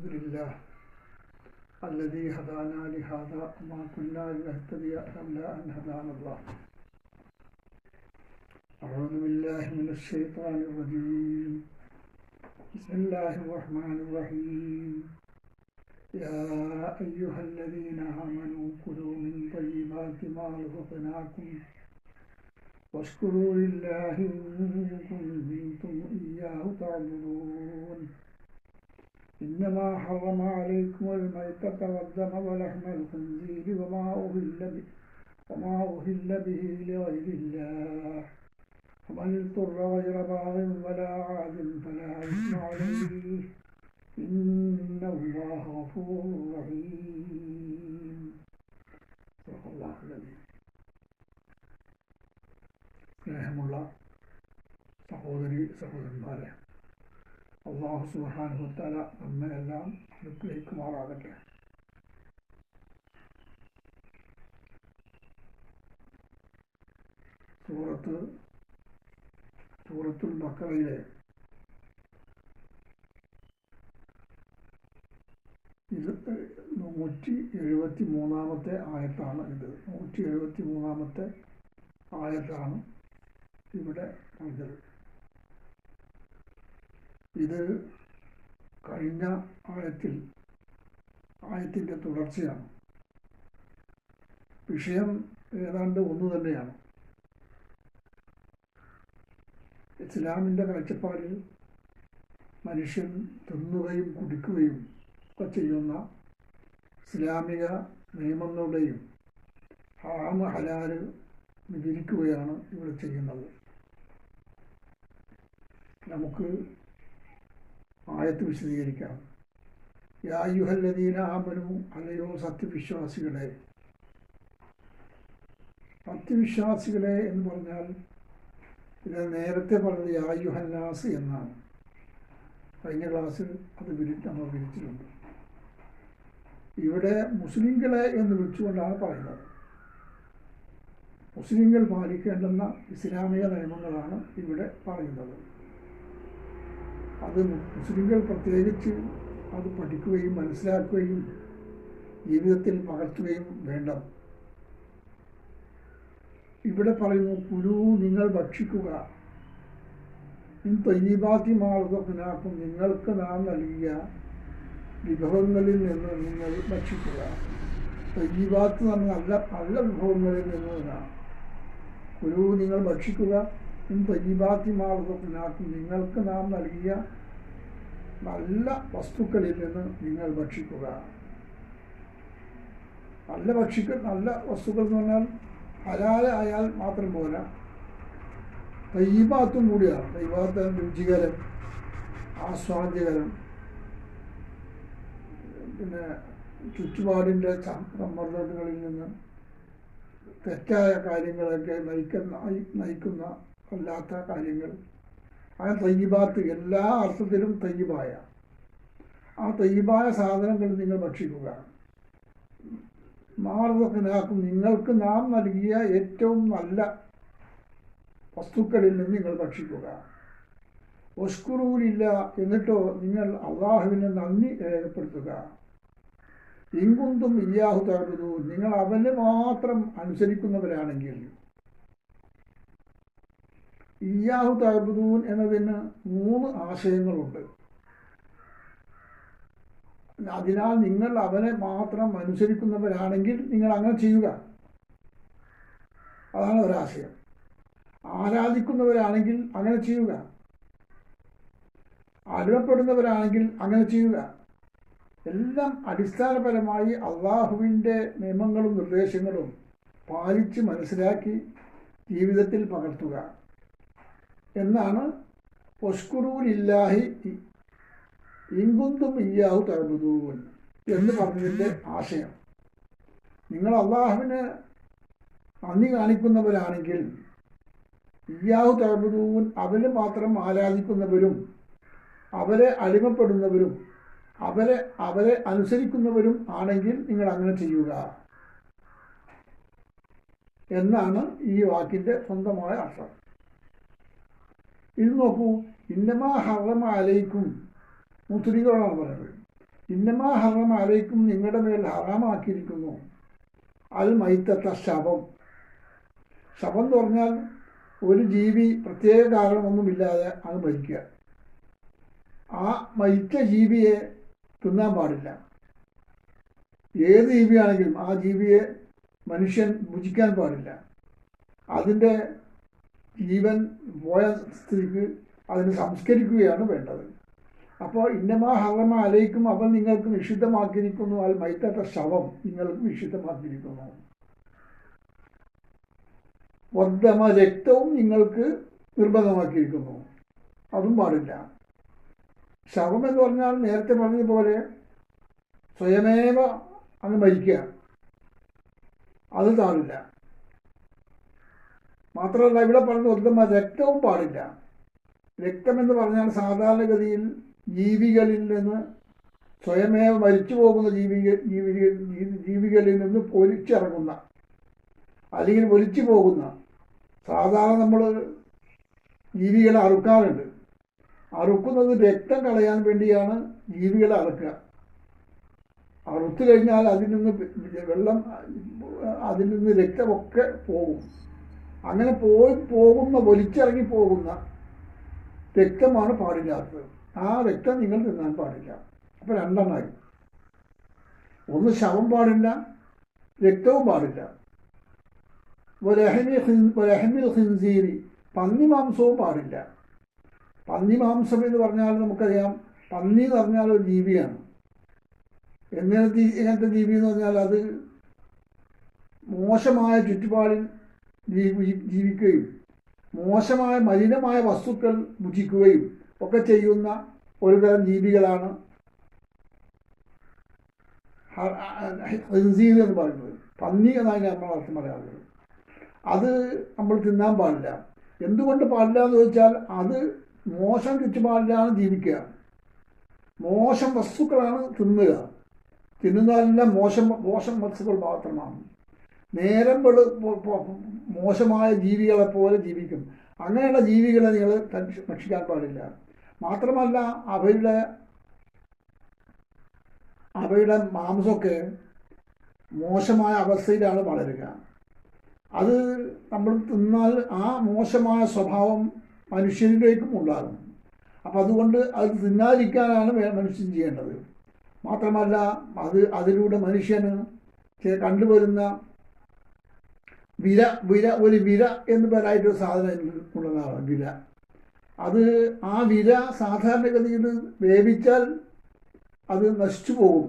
الحمد لله الذي هدانا لهذا وما كنا لنهتدي لولا أن هدانا الله. أعوذ بالله من الشيطان الرجيم. بسم الله الرحمن الرحيم. يا أيها الذين آمنوا كلوا من طيبات ما رزقناكم واشكروا لله إن كنتم إياه تعبدون. إنما حرم عليكم الميتة والدم ولحم الخنزير وما أهل به وما أهل به لغير الله. ومن اضطر غير باغ ولا عاد فلا إثم عليه. إن الله غفور رحيم. അള്ളാഹു സുബാനുഹത്താല നമ്മയെല്ലാം അനുഗ്രഹിക്കുമാറാകട്ടെ. സൂറത്ത് സൂറത്തുൽ ബക്കറയിലെ ഇത് നൂറ്റി എഴുപത്തി മൂന്നാമത്തെ ആയത്താണ് ഇത്. നൂറ്റി എഴുപത്തി മൂന്നാമത്തെ ആയത്താണ് ഇവിടെ പറഞ്ഞത്. ഇത് കഴിഞ്ഞ ആയത്തിൽ ആയത്തിന്റെ തുടർച്ചയാണ്. വിഷയം ഏതാണ്ട് ഒന്ന് തന്നെയാണ്. ഇസ്ലാമിന്റെ കാഴ്ചപ്പാടിൽ മനുഷ്യൻ തിന്നുകയും കുടിക്കുകയും ഒക്കെ ചെയ്യുന്ന ഇസ്ലാമിക നിയമങ്ങളുടെയും ഹറാമ് ഹലാൽ വിവരിക്കുകയാണ് ഇവിടെ ചെയ്യുന്നത്. നമുക്ക് ആയത്ത് വിശദീകരിക്കാം. യായുഹല്ലദീന അല്ലയോ സത്യവിശ്വാസികളെ. സത്യവിശ്വാസികളെ എന്ന് പറഞ്ഞാൽ ഇത് നേരത്തെ പറഞ്ഞത് യായുഹന്നാസ് എന്നാണ്. കഴിഞ്ഞ ക്ലാസ്സിൽ അത് വിരി നമ്മൾ വിരിച്ചിട്ടുണ്ട്. ഇവിടെ മുസ്ലിങ്ങളെ എന്ന് വിളിച്ചുകൊണ്ടാണ് പറയുന്നത്. മുസ്ലിങ്ങൾ പാലിക്കേണ്ടുന്ന ഇസ്ലാമിക നിയമങ്ങളാണ് ഇവിടെ പറയുന്നത്. അത് മുസ്ലിങ്ങൾ പ്രത്യേകിച്ച് അത് പഠിക്കുകയും മനസ്സിലാക്കുകയും ജീവിതത്തിൽ പകർത്തുകയും വേണ്ട ഇവിടെ പറയുന്നു കുരു നിങ്ങൾ ഭക്ഷിക്കുക. തൊയ്യബാത്തി മാർഗനാക്കും നിങ്ങൾക്ക് നാം നൽകിയ വിഭവങ്ങളിൽ നിന്ന് നിങ്ങൾ ഭക്ഷിക്കുക. എന്ന് നല്ല നല്ല വിഭവങ്ങളിൽ നിന്ന് കുരു നിങ്ങൾ ഭക്ഷിക്കുക. തൊയ്യബാത്തി മാറുതപ്പിനാക്കും നിങ്ങൾക്ക് നാം നൽകിയ നല്ല വസ്തുക്കളിൽ നിന്ന് നിങ്ങൾ ഭക്ഷിക്കുക. നല്ല ഭക്ഷിക്ക നല്ല വസ്തുക്കൾ എന്ന് പറഞ്ഞാൽ ഹലാലായാൽ മാത്രം പോരാ. തയ്യബാത്തും കൂടിയാണ്. തയ്യബാത്ത് രുചികരം ആസ്വാദ്യകരം. പിന്നെ ചുറ്റുപാടിന്റെ സമ്മർദ്ദങ്ങളിൽ നിന്ന് തെറ്റായ കാര്യങ്ങളൊക്കെ നയിക്കുന്ന നയിക്കുന്ന അല്ലാത്ത കാര്യങ്ങൾ. ആ തയ്യബാത്ത് എല്ലാ അർത്ഥത്തിലും തയ്യബായ. ആ തയ്യബായ സാധനങ്ങൾ നിങ്ങൾ ഭക്ഷിക്കുക. മാർഗത്തിനാക്കും. നിങ്ങൾക്ക് നാം നൽകിയ ഏറ്റവും നല്ല വസ്തുക്കളിൽ നിന്ന് നിങ്ങൾ ഭക്ഷിക്കുക. ഒസ്കുറൂലില്ല എന്നിട്ടോ നിങ്ങൾ അള്ളാഹുവിനെ നന്ദി രേഖപ്പെടുത്തുക. ഇങ്കുന്തും ഇല്ലാഹു തകർന്നു നിങ്ങൾ അവന് മാത്രം അനുസരിക്കുന്നവരാണെങ്കിൽ ഇയാഹു താബുദൂൻ എന്നതിന് മൂന്ന് ആശയങ്ങളുണ്ട്. അതിനാൽ നിങ്ങൾ അവനെ മാത്രം അനുസരിക്കുന്നവരാണെങ്കിൽ നിങ്ങൾ അങ്ങനെ ചെയ്യുക. അതാണ് ഒരാശയം. ആരാധിക്കുന്നവരാണെങ്കിൽ അങ്ങനെ ചെയ്യുക. അടിമപ്പെടുന്നവരാണെങ്കിൽ അങ്ങനെ ചെയ്യുക. എല്ലാം അടിസ്ഥാനപരമായി അള്ളാഹുവിന്റെ നിയമങ്ങളും നിർദ്ദേശങ്ങളും പാലിച്ച് മനസ്സിലാക്കി ജീവിതത്തിൽ പകർത്തുക. എന്നാണ് ഒസ്കുറൂലില്ലാഹി ഇങ്കുന്തും ഇല്ലാഹു തഴുതൂൻ എന്ന് പറഞ്ഞതിന്റെ ആശയം. നിങ്ങൾ അള്ളാഹുവിന് നന്ദി കാണിക്കുന്നവരാണെങ്കിൽ ഇയാഹു തഴുതൂൻ അവന് മാത്രം ആരാധിക്കുന്നവരും അവരെ അടിമപ്പെടുന്നവരും അവരെ അവരെ അനുസരിക്കുന്നവരും ആണെങ്കിൽ നിങ്ങൾ അങ്ങനെ ചെയ്യുക എന്നാണ് ഈ വാക്കിന്റെ സ്വന്തമായ അർത്ഥം. ഇത് നോക്കൂ ഇന്നമാ ഹറം അലൈക്കും. മുസ്ലിങ്ങളോടാണ് പറയുന്നത്. ഇന്നമാ ഹറം അലൈക്കും നിങ്ങളുടെ മേൽ ഹറാമാക്കിയിരിക്കുന്നു. അൽ മൈത്തത്ത ശവം. ശവം എന്ന് പറഞ്ഞാൽ ഒരു ജീവി പ്രത്യേക കാരണമൊന്നുമില്ലാതെ അത് മരിക്കുക. ആ മരിച്ച ജീവിയെ തിന്നാൻ പാടില്ല. ഏത് ജീവിയാണെങ്കിലും ആ ജീവിയെ മനുഷ്യൻ ഭുജിക്കാൻ പാടില്ല. അതിന്റെ ജീവൻ പോയ സ്ഥിതിക്ക് അതിനെ സംസ്കരിക്കുകയാണ് വേണ്ടത്. അപ്പോൾ ഇന്നമാ ഹറമ അലയിക്കും അവൻ നിങ്ങൾക്ക് നിഷിദ്ധമാക്കിയിരിക്കുന്നു അത് മൈത്തത്തെ ശവം നിങ്ങൾക്ക് നിഷിദ്ധമാക്കിയിരിക്കുന്നു. വർദ്ധമ രക്തവും നിങ്ങൾക്ക് നിർബന്ധമാക്കിയിരിക്കുന്നു. അതും പാടില്ല. ശവം എന്ന് പറഞ്ഞാൽ നേരത്തെ പറഞ്ഞതുപോലെ സ്വയമേവ അങ്ങ് മരിക്കുക. അത് പാടില്ല മാത്രമല്ല ഇവിടെ പറഞ്ഞ വർദ്ധമ രക്തവും പാടില്ല. രക്തമെന്ന് പറഞ്ഞാൽ സാധാരണഗതിയിൽ ജീവികളിൽ നിന്ന് സ്വയമേവ മരിച്ചു പോകുന്ന ജീവിക ജീവിക ജീവികളിൽ നിന്ന് പൊലിച്ചിറങ്ങുന്ന അല്ലെങ്കിൽ ഒലിച്ചു പോകുന്ന സാധാരണ നമ്മൾ ജീവികളെ അറുക്കാറുണ്ട്. അറുക്കുന്നത് രക്തം കളയാൻ വേണ്ടിയാണ് ജീവികളെ അറുക്കുക. അറുത്തു കഴിഞ്ഞാൽ അതിൽ നിന്ന് വെള്ളം അതിൽ നിന്ന് രക്തമൊക്കെ പോകും. അങ്ങനെ പോയി പോകുന്ന വലിച്ചിറങ്ങി പോകുന്ന രക്തമാണ് പാടില്ലാത്തത്. ആ രക്തം നിങ്ങൾ തിന്നാൻ പാടില്ല. അപ്പം രണ്ടെണ്ണമായി. ഒന്ന് ശവം പാടില്ല രക്തവും പാടില്ല. ഒരഹമിൽ ഹിൻസീരി പന്നി മാംസവും പാടില്ല. പന്നി മാംസം എന്ന് പറഞ്ഞാൽ നമുക്കറിയാം പന്നി എന്ന് പറഞ്ഞാൽ ഒരു ജീവിയാണ്. എങ്ങനത്തെ എങ്ങനത്തെ ജീവി എന്ന് പറഞ്ഞാൽ അത് മോശമായ ചുറ്റുപാടിൽ ജീവിക്കുകയും മോശമായ മലിനമായ വസ്തുക്കൾ ഭുജിക്കുകയും ഒക്കെ ചെയ്യുന്ന ഒരുതരം ജീവികളാണ് ഹിൻസീർ എന്ന് പറയുന്നത്. പന്നി എന്നാണ് നമ്മൾ അർത്ഥം പറയാറുള്ളത്. അത് നമ്മൾ തിന്നാൻ പാടില്ല. എന്തുകൊണ്ട് പാടില്ല എന്ന് ചോദിച്ചാൽ അത് മോശം ചുറ്റുപാടിലാണ് ജീവിക്കുക. മോശം വസ്തുക്കളാണ് തിന്നുക. തിന്നുന്നതെല്ലാം മോശം മോശം വസ്തുക്കൾ മാത്രമാണ്. നേരം മോശമായ ജീവികളെ പോലെ ജീവിക്കും. അങ്ങനെയുള്ള ജീവികളെ നിങ്ങൾ ഭക്ഷിക്കാൻ പാടില്ല. മാത്രമല്ല അവയുടെ അവയുടെ മാംസമൊക്കെ മോശമായ അവസ്ഥയിലാണ് വളരുക. അത് നമ്മൾ തിന്നാൽ ആ മോശമായ സ്വഭാവം മനുഷ്യരിലേക്കും ഉണ്ടാകും. അപ്പം അതുകൊണ്ട് അത് തിന്നാതിരിക്കാനാണ് മനുഷ്യൻ ചെയ്യേണ്ടത്. മാത്രമല്ല അത് അതിലൂടെ മനുഷ്യന് കണ്ടുവരുന്ന വിര വിര ഒരു വിര എന്ന് പേരായിട്ടൊരു സാധനം ഉള്ളതാണ് വിര. അത് ആ വിര സാധാരണഗതിയിൽ വേവിച്ചാൽ അത് നശിച്ചു പോകും.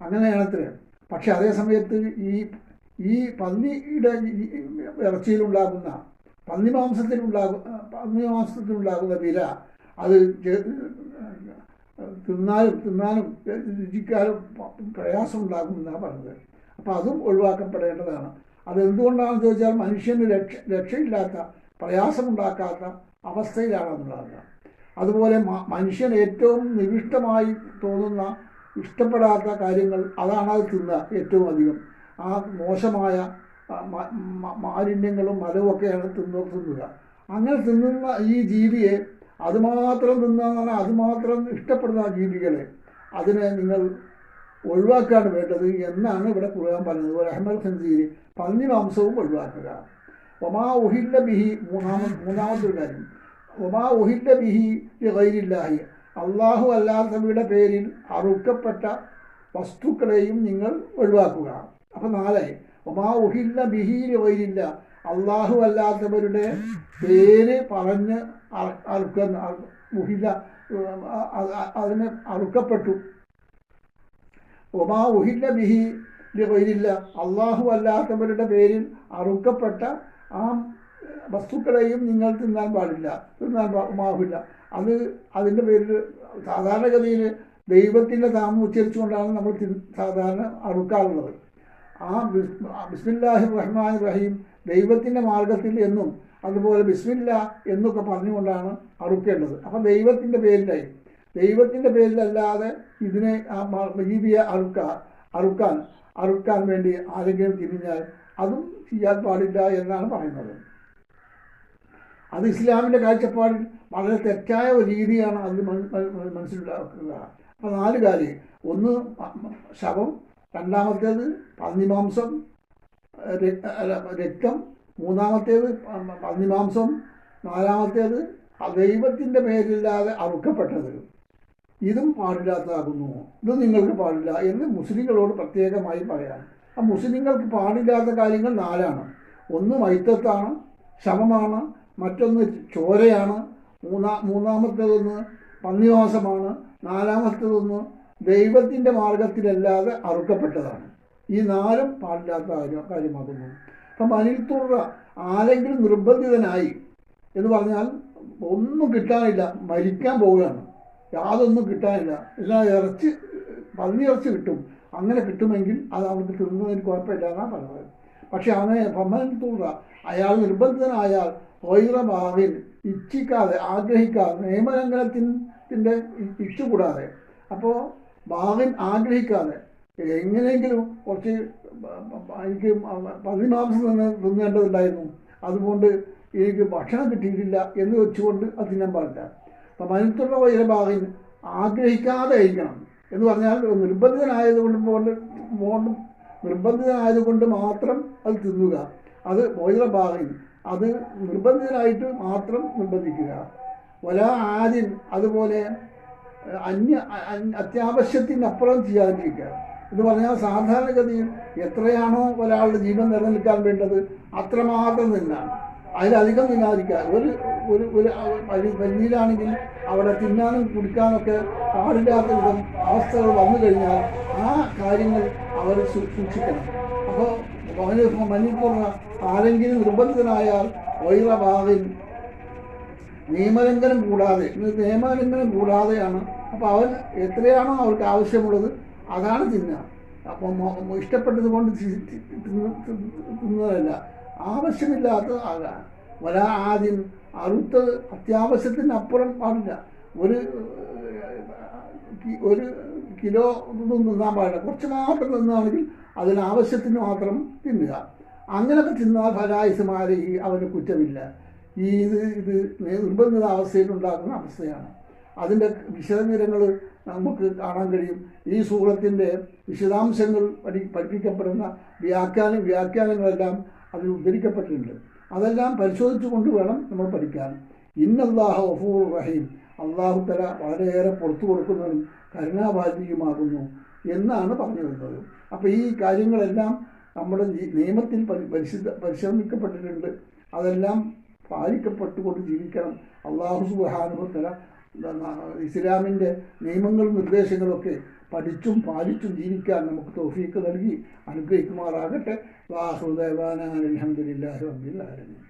അങ്ങനെയാണ് അത്ര. പക്ഷെ അതേ സമയത്ത് ഈ ഈ പന്നിയുടെ ഇറച്ചിയിലുണ്ടാകുന്ന പന്നി മാംസത്തിലുണ്ടാകും പന്നി മാംസത്തിലുണ്ടാകുന്ന വില അത് തിന്നാലും തിന്നാലും രുചിക്കാനും പ്രയാസം ഉണ്ടാകുമെന്നാണ് പറഞ്ഞത് അപ്പോൾ അതും ഒഴിവാക്കപ്പെടേണ്ടതാണ്. അതെന്തുകൊണ്ടാണെന്ന് ചോദിച്ചാൽ മനുഷ്യന് രക്ഷ രക്ഷയില്ലാത്ത പ്രയാസമുണ്ടാക്കാത്ത അവസ്ഥയിലാണ് അതുണ്ടാകുക അതുപോലെ മനുഷ്യൻ ഏറ്റവും നിവിഷ്ടമായി തോന്നുന്ന ഇഷ്ടപ്പെടാത്ത കാര്യങ്ങൾ അതാണ് അത് തിന്ന ഏറ്റവും അധികം. ആ മോശമായ മാലിന്യങ്ങളും മലവുമൊക്കെയാണ് തിന്നു തിന്നുക. അങ്ങനെ തിന്നുന്ന ഈ ജീവിയെ അതുമാത്രം തിന്നാന്നാണ് അതുമാത്രം ഇഷ്ടപ്പെടുന്ന ജീവികളെ അതിനെ നിങ്ങൾ ഒഴിവാക്കാണ് വേണ്ടത് എന്നാണ് ഇവിടെ ഖുർആൻ പറഞ്ഞത്. അഹമ്മദ് ഖൻസീരി പന്നി മാംസവും ഒഴിവാക്കുക. ഒമാ ഉഹില്ല ബിഹി മൂന്നാമത് മൂന്നാമത്തെ ഒരു കാര്യം. ഒമാ ഉഹില്ല ബിഹി ഗൈരില്ലാഹി അള്ളാഹു അല്ലാത്തവയുടെ പേരിൽ അറുക്കപ്പെട്ട വസ്തുക്കളെയും നിങ്ങൾ ഒഴിവാക്കുക. അപ്പം നാലായി. ഒമാ ഉഹില്ല ബിഹി ഗൈരില്ല അള്ളാഹു അല്ലാത്തവരുടെ പേര് പറഞ്ഞ് അറുക്കുന്ന ഉഹില്ല അതിന് അറുക്കപ്പെട്ടു. ഒമാ ഉഹില്ല ബിഹി വൈരില്ല അള്ളാഹു അല്ലാത്തവരുടെ പേരിൽ അറുക്കപ്പെട്ട ആ വസ്തുക്കളെയും നിങ്ങൾ തിന്നാൻ പാടില്ല. തിന്നാൻ മാവില്ല അത് അതിന്റെ പേരിൽ സാധാരണഗതിയിൽ ദൈവത്തിന്റെ നാമം ഉച്ചരിച്ചുകൊണ്ടാണ് നമ്മൾ സാധാരണ അറുക്കാറുള്ളത്. ആ ബിസ്മില്ലാഹി റഹ്മാൻ റഹീം ദൈവത്തിന്റെ മാർഗത്തിൽ എന്നും അതുപോലെ ബിസ്മില്ല എന്നൊക്കെ പറഞ്ഞുകൊണ്ടാണ് അറുക്കേണ്ടത്. അപ്പം ദൈവത്തിന്റെ പേരിലായി. ദൈവത്തിന്റെ പേരിലല്ലാതെ ഇതിനെ ആ ജീവിയെ അറുക്ക അറുക്കാൻ അറുക്കാൻ വേണ്ടി ആരെങ്കിലും തിരിഞ്ഞാൽ അതും ചെയ്യാൻ പാടില്ല എന്നാണ് പറയുന്നത്. അത് ഇസ്ലാമിന്റെ കാഴ്ചപ്പാടിൽ വളരെ തെറ്റായ ഒരു രീതിയാണ് അത് മനസ്സിലാക്കുക അപ്പോൾ നാല് കാര്യം. ഒന്ന് ശവം. രണ്ടാമത്തേത് പന്നിമാംസം രക്തം. മൂന്നാമത്തേത് പന്നിമാംസം. നാലാമത്തേത് ദൈവത്തിന്റെ പേരില്ലാതെ അറുക്കപ്പെട്ടത്. ഇതും പാടില്ലാത്തതാകുന്നു. ഇതും നിങ്ങൾക്ക് പാടില്ല എന്ന് മുസ്ലിങ്ങളോട് പ്രത്യേകമായി പറയാം. ആ മുസ്ലിങ്ങൾക്ക് പാടില്ലാത്ത കാര്യങ്ങൾ നാലാണ്. ഒന്ന് മൈത്തത്താണ് ശവമാണ് മറ്റൊന്ന് ചോരയാണ് മൂന്നാ മൂന്നാമത്തേതൊന്ന് പന്നിവാസമാണ് നാലാമത്തേതൊന്ന് ദൈവത്തിന്റെ മാർഗത്തിലല്ലാതെ അറുക്കപ്പെട്ടതാണ്. ഈ നാലും പാടില്ലാത്ത കാര്യം കാര്യമാകുന്നു. അപ്പം അനിൽത്തുറ ആരെങ്കിലും നിർബന്ധിതനായി എന്ന് പറഞ്ഞാൽ ഒന്നും കിട്ടാനില്ല മരിക്കാൻ പോവുകയാണ്. യാതൊന്നും കിട്ടാനില്ല. എല്ലാം ഇറച്ചി പന്നി ഇറച്ചി കിട്ടും. അങ്ങനെ കിട്ടുമെങ്കിൽ അത് അവർക്ക് തിന്നുന്നതിന് കുഴപ്പമില്ല എന്നാണ് പറഞ്ഞത് പക്ഷെ അവനെ തൂറ അയാൾ നിർബന്ധിതനായാൽ ഭാവിൽ ഇച്ഛിക്കാതെ ആഗ്രഹിക്കാതെ നിയമലംഘനത്തിന്റെ ഇച്ഛ കൂടാതെ അപ്പോൾ ഭാവിൻ ആഗ്രഹിക്കാതെ എങ്ങനെയെങ്കിലും കുറച്ച് എനിക്ക് പതിമാംസം തന്നെ തിന്നേണ്ടതുണ്ടായിരുന്നു. അതുകൊണ്ട് എനിക്ക് ഭക്ഷണം കിട്ടിയിട്ടില്ല എന്ന് വെച്ചുകൊണ്ട് അത് തിന്നാൻ പാടില്ല. മനുഷ്യരുടെ വൈരഭാഗം ആഗ്രഹിക്കാതെ ഇരിക്കണം എന്ന് പറഞ്ഞാൽ നിർബന്ധിതനായതുകൊണ്ട് കൊണ്ട് കൊണ്ട് നിർബന്ധിതനായതുകൊണ്ട് മാത്രം അത് തിന്നുക. അത് വൈരഭാഗം അത് നിർബന്ധിതനായിട്ട് മാത്രം നിർബന്ധിക്കുക. ഒല ആദ്യം അതുപോലെ അന്യ അത്യാവശ്യത്തിനപ്പുറം ചെയ്യാതിരിക്കുക. എന്ന് പറഞ്ഞാൽ സാധാരണഗതിയിൽ എത്രയാണോ ഒരാളുടെ ജീവൻ നിലനിൽക്കാൻ വേണ്ടത് അത്രമാത്രം തിന്നാണ് അതിലധികം തിന്നാതിരിക്കുക ഒരു ഒരു ഒരു വലി- വലിയതാണെങ്കിൽ അവിടെ തിന്നാനും കുടിക്കാനൊക്കെ പാടില്ലാത്ത വിധം അവസ്ഥകൾ വന്നു കഴിഞ്ഞാൽ ആ കാര്യങ്ങൾ അവർ സൂക്ഷിക്കണം. അപ്പോൾ അവന് ആരെങ്കിലും നിർബന്ധിതനായാൽ വൈറഭാവിൻ നിയമലംഘനം കൂടാതെ നിയമലംഘനം കൂടാതെയാണ്. അപ്പോൾ അവൻ എത്രയാണോ അവർക്ക് ആവശ്യമുള്ളത് അതാണ് തിന്നുക. അപ്പം ഇഷ്ടപ്പെട്ടത് കൊണ്ട് തി- തി- തിന്ന് തിന്ന് ആവശ്യമില്ലാത്ത ആകാൻ വല ആദ്യം അറുത്തത് അത്യാവശ്യത്തിനപ്പുറം പാടില്ല. ഒരു ഒരു കിലോ ഒന്നും തിന്നാൻ പാടില്ല. കുറച്ച് മാത്രം തിന്നാണെങ്കിൽ അതിനാവശ്യത്തിന് മാത്രം തിന്നുക. അങ്ങനെയൊക്കെ തിന്നാൽ ഫലായുസമാരെ ഈ അവന് കുറ്റമില്ല. ഈ ഇത് ഇത് നിർബന്ധിത അവസ്ഥയിൽ ഉണ്ടാക്കുന്ന അവസ്ഥയാണ്. അതിന്റെ വിശദവിവരങ്ങൾ നമുക്ക് കാണാൻ കഴിയും. ഈ സൂറത്തിന്റെ വിശദാംശങ്ങൾ പഠി പഠിപ്പിക്കപ്പെടുന്ന വ്യാഖ്യാന വ്യാഖ്യാനങ്ങളെല്ലാം അതിൽ ഉദ്ധരിക്കപ്പെട്ടിട്ടുണ്ട്. അതെല്ലാം പരിശോധിച്ചു കൊണ്ട് വേണം നമ്മൾ പഠിക്കാൻ. ഇന്നല്ലാഹു അഫൂർ റഹീം. അള്ളാഹു തല വളരെയേറെ പുറത്തു കൊടുക്കുന്നവനും കരുണാഭാജിയുമാകുന്നു എന്നാണ് പറഞ്ഞു വരുന്നത് അപ്പോൾ ഈ കാര്യങ്ങളെല്ലാം നമ്മുടെ നിയമത്തിൽ പരിശുദ്ധ പരിശ്രമിക്കപ്പെട്ടിട്ടുണ്ട് അതെല്ലാം പാലിക്കപ്പെട്ടുകൊണ്ട് ജീവിക്കണം. അള്ളാഹു സുബാനുഭവത്തല ഇസ്ലാമിന്റെ നിയമങ്ങളും നിർദ്ദേശങ്ങളൊക്കെ പഠിച്ചും പാലിച്ചും ജീവിക്കാൻ നമുക്ക് തോഫീക്ക് നൽകി അനുഗ്രഹിക്കുമാറാകട്ടെ. വാഹുദേവാന അലഹമുല്ലാ റബ്ബിൽ ആലമീൻ.